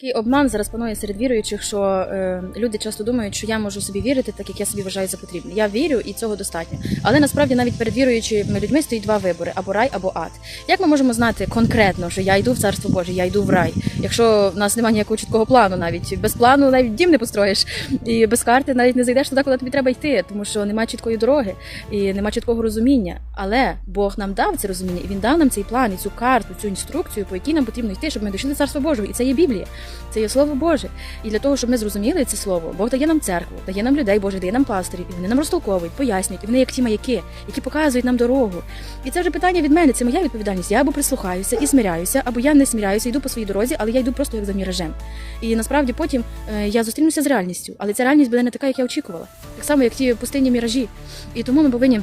Такий обман зараз панує серед віруючих, що е, люди часто думають, що я можу собі вірити, так як я собі вважаю за потрібне. Я вірю і цього достатньо. Але насправді навіть перед віруючими людьми стоїть два вибори: або рай, або ад. Як ми можемо знати конкретно, що я йду в царство Боже, я йду в рай, якщо в нас немає ніякого чіткого плану, навіть без плану навіть дім не построїш, і без карти навіть не зайдеш туди, куди тобі треба йти, тому що немає чіткої дороги і немає чіткого розуміння. Але Бог нам дав це розуміння, і він дав нам цей план, і цю карту, цю інструкцію, по якій нам потрібно йти, щоб ми дійшли до царства Божого. І це є Біблія. Це є слово Боже. І для того, щоб ми зрозуміли це слово, Бог дає нам церкву, дає нам людей Божих, дає нам пастирів, і вони нам розтолковують, пояснюють, і вони як ті маяки, які показують нам дорогу. І це вже питання від мене, це моя відповідальність. Я або прислухаюся і смиряюся, або я не смиряюся, йду по своїй дорозі, але я йду просто як за міражем. І насправді потім е, я зустрінуся з реальністю, але ця реальність буде не така, як я очікувала. Так само, як ті пустинні міражі. І тому ми повинні.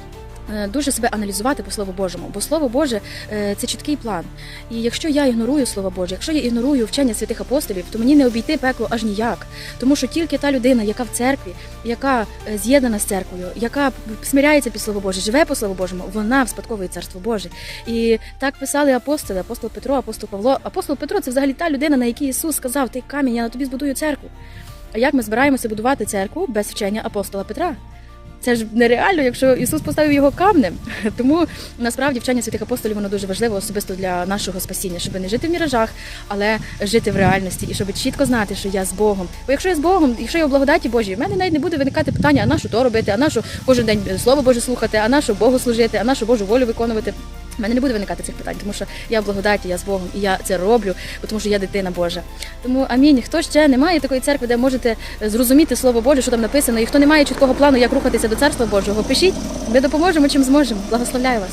Е, Дуже себе аналізувати по Слову Божому, бо Слово Боже е, це чіткий план. І якщо я ігнорую Слово Боже, якщо я ігнорую вчення святих апостолів, то мені не обійти пекло аж ніяк. Тому що тільки та людина, яка в церкві, яка е, з'єднана з церквою, яка смиряється під Слово Боже, живе по Слову Божому, вона вспадковує царство Боже. І так писали апостоли, апостол Петро, апостол Павло. Апостол Петро це взагалі та людина, на якій Ісус сказав: Ти камінь, я на тобі збудую церкву. А як ми збираємося будувати церкву без вчення апостола Петра? Це ж нереально, якщо Ісус поставив його камнем. Тому насправді вчення святих апостолів воно дуже важливо, особисто для нашого спасіння, щоб не жити в міражах, але жити в реальності і щоб чітко знати, що я з Богом. Бо якщо я з Богом, якщо я в благодаті Божій, в мене навіть не буде виникати питання, а на то робити, а на кожен день слово Боже слухати, а на Богу служити, а на Божу волю виконувати. У мене не буде виникати цих питань, тому що я в благодаті, я з Богом, і я це роблю, тому що я дитина Божа. Тому амінь. Хто ще не має такої церкви, де можете зрозуміти слово Боже, що там написано, і хто не має чіткого плану, як рухатися до царства Божого, пишіть, ми допоможемо чим зможемо. Благословляю вас.